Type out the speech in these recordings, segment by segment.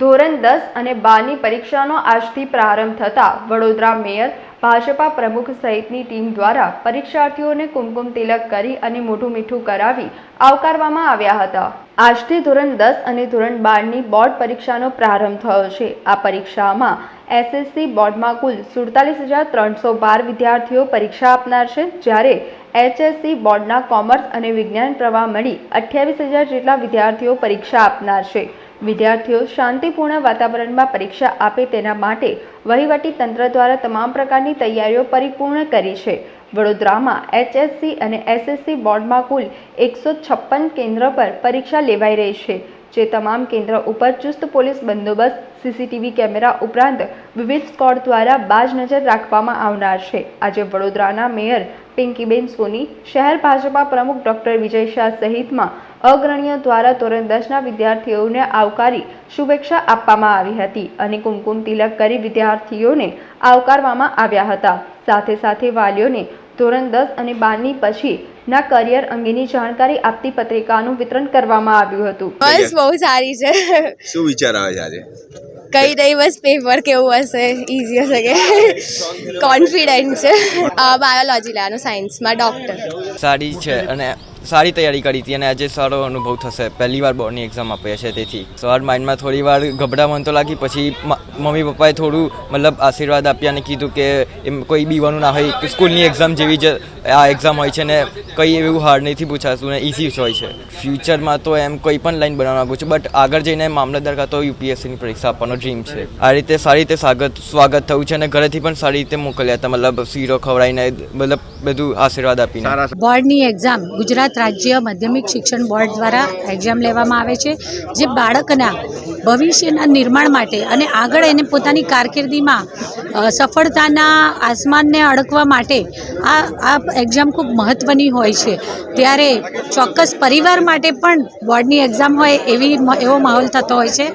ધોરણ દસ અને બારની પરીક્ષાનો આજથી પ્રારંભ થતાં વડોદરા મેયર, ભાજપા પ્રમુખ સહિતની ટીમ દ્વારા પરીક્ષાર્થીઓને કુમકુમ તિલક કરી અને મોઢું મીઠું કરાવી આવકારવામાં આવ્યા હતા. આજથી ધોરણ દસ અને ધોરણ બારની બોર્ડ પરીક્ષાનો પ્રારંભ થયો છે. આ પરીક્ષામાં એસએસસી બોર્ડમાં કુલ સુડતાલીસ હજાર ત્રણસો બાર વિદ્યાર્થીઓ પરીક્ષા આપનાર છે, જ્યારે એચએસસી બોર્ડના કોમર્સ અને વિજ્ઞાન પ્રવાહ મળી અઠ્યાવીસ હજાર જેટલા વિદ્યાર્થીઓ પરીક્ષા આપનાર છે. વિદ્યાર્થીઓ શાંતિપૂર્ણ વાતાવરણમાં પરીક્ષા આપે તેના માટે વહીવટી તંત્ર દ્વારા તમામ પ્રકારની તૈયારીઓ પરિપૂર્ણ કરી છે. વડોદરામાં એચએસસી અને એસએસસી બોર્ડમાં કુલ એકસો છપ્પન કેન્દ્ર પર પરીક્ષા લેવાઈ રહી છે, જે તમામ કેન્દ્ર ઉપર ચુસ્ત પોલીસ બંદોબસ્ત, સીસીટીવી કેમેરા ઉપરાંત વિવિધ સ્કોડ દ્વારા બાજ નજર રાખવામાં આવનાર છે. આજે વડોદરાના મેયર પિંકીબેન સોની શહેર ભાજપા પ્રમુખ ડોક્ટર વિજય શાહ સહિતમાં અગ્રણીઓ દ્વારા ધોરણ દસના વિદ્યાર્થીઓને આવકારી શુભેચ્છા આપવામાં આવી હતી અને કુમકુમ તિલક કરી વિદ્યાર્થીઓને આવકારવામાં આવ્યા હતા. સાથે સાથે વાલીઓને ધોરણ દસ અને બારની પછીના કરિયર અંગેની જાણકારી આપતી પત્રિકાનું વિતરણ કરવામાં આવ્યું હતું. બસ બહુ સારી છે. શું વિચાર આવે છે આજે? કઈ નહીં બસ પેપર કેવું હશે? ઇઝી હશે કે? કોન્ફિડન્ટ છે. બાયોલોજી લેવાનું સાયન્સમાં ડૉક્ટર સારી છે અને સારી તૈયારી કરી હતી અને આજે સારો અનુભવ થશે. પહેલી વાર બોર્ડની એક્ઝામ આપીએ છે તેથી. સવાર માઇન્ડમાં થોડી વાર ગભરામણ તો લાગી પછી મમ્મી પપ્પાએ થોડું મતલબ આશીર્વાદ આપ્યા અને કીધું કે એમ કોઈ બીવાનું ના હોય કે સ્કૂલની એક્ઝામ જેવી જ આ એક્ઝામ હોય છે ને કંઈ એવું હાર્ડ નથી પૂછાતું ને ઇઝી જ હોય છે ફ્યુચરમાં તો એમ કોઈ પણ લાઈન બનાવવા માગું છું બટ આગળ જઈને મામલતદાર કાં તો યુપીએસસીની પરીક્ષા આપવાનો ડ્રીમ છે. આ રીતે સારી રીતે સ્વાગત સ્વાગત થયું છે અને ઘરેથી પણ સારી રીતે મોકલ્યા હતા મતલબ શીરો ખવડાવીને મતલબ બધું આશીર્વાદ આપીને. બોર્ડની એક્ઝામ ગુજરાત રાજ્ય માધ્યમિક શિક્ષણ બોર્ડ દ્વારા એક્ઝામ લેવામાં આવે છે જે બાળકના ભવિષ્યના નિર્માણ માટે અને આગળ એને પોતાની કારકિર્દીમાં સફળતાના આસમાનને અડકવા માટે આ આ એક્ઝામ ખૂબ મહત્ત્વની હોય છે. ત્યારે ચોક્કસ પરિવાર માટે પણ બોર્ડની એક્ઝામ હોય એવી એવો માહોલ થતો હોય છે.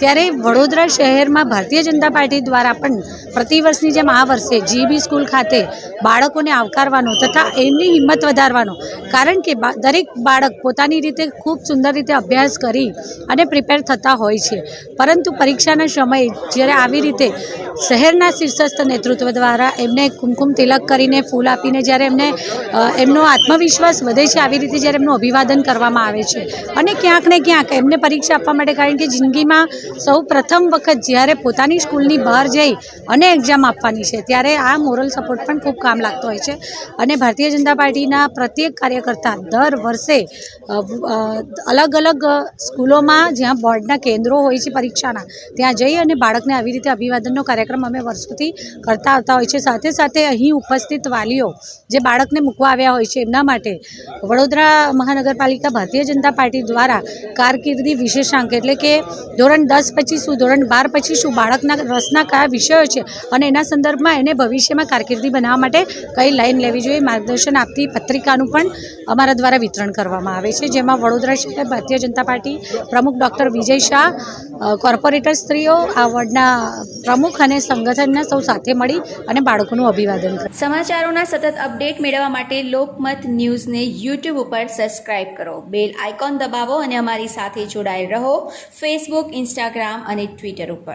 ત્યારે વડોદરા શહેરમાં ભારતીય જનતા પાર્ટી દ્વારા પણ પ્રતિવર્ષની જેમ આ વર્ષે જીબી સ્કૂલ ખાતે બાળકોને આવકારવાનો તથા એમની હિંમત વધારવાનો, કારણ કે દરેક બાળક પોતાની રીતે ખૂબ સુંદર રીતે અભ્યાસ કરી અને પ્રિપેર થતા હોય છે. પરંતુ પરીક્ષાના સમયે જ્યારે આવી રીતે શહેરના શીર્ષસ્થ નેતૃત્વ દ્વારા એમને કુમકુમ તિલક કરીને ફૂલ આપીને જ્યારે એમને એમનો એમનો આત્મવિશ્વાસ વધે છે આવી રીતે જ્યારે એમનું અભિવાદન કરવામાં આવે છે. અને ક્યાંક ને ક્યાંક એમને પરીક્ષા આપવા માટે કારણ કે જિંદગીમાં સૌ પ્રથમ વખત જ્યારે પોતાની સ્કૂલની બહાર જઈ અને એક્ઝામ આપવાની છે, ત્યારે આ મોરલ સપોર્ટ પણ ખૂબ કામ લાગતો હોય છે. અને ભારતીય જનતા પાર્ટીના પ્રત્યેક કાર્યકર્તા દર વર્ષે અલગ અલગ સ્કૂલોમાં જ્યાં બોર્ડના કેન્દ્રો હોય છે પરીક્ષાના, ત્યાં જઈ અને બાળકને આવી રીતે અભિવાદનનો કાર્યક્રમ અમે વર્ષોથી કરતા આવતા હોય છે. સાથે સાથે અહીં ઉપસ્થિત વાલીઓ જે બાળકને મૂકવા આવ્યા હોય છે, એમના માટે વડોદરા મહાનગરપાલિકા ભારતીય જનતા પાર્ટી દ્વારા કારકિર્દી વિશેષાંક એટલે કે ધોરણ દસ પછી શું, ધોરણ બાર પછી શું, બાળકના રસના કયા વિષયો છે અને એના સંદર્ભમાં એને ભવિષ્યમાં કારકિર્દી બનાવવા માટે કઈ લાઈન લેવી જોઈએ માર્ગદર્શન આપતી પત્રિકાનું પણ અમારા દ્વારા વિતરણ કરવામાં આવે છે, જેમાં વડોદરા શહેર ભારતીય જનતા પાર્ટી પ્રમુખ ડૉક્ટર વિજય શાહ કોર્પોરેટર સ્ત્રીઓ, આ વોર્ડના પ્રમુખ અને સંગઠનના સૌ સાથે મળી અને બાળકોનું અભિવાદન કરે સમાચારોના સતત અપડેટ મેળવવા માટે લોકમત ન્યૂઝને યુટ્યુબ ઉપર સબસ્ક્રાઇબ કરો. બેલ આઇકોન દબાવો અને અમારી સાથે જોડાયેલ રહો ફેસબુક, ઇન્સ્ટાગ્રામ અને ટ્વિટર ઉપર.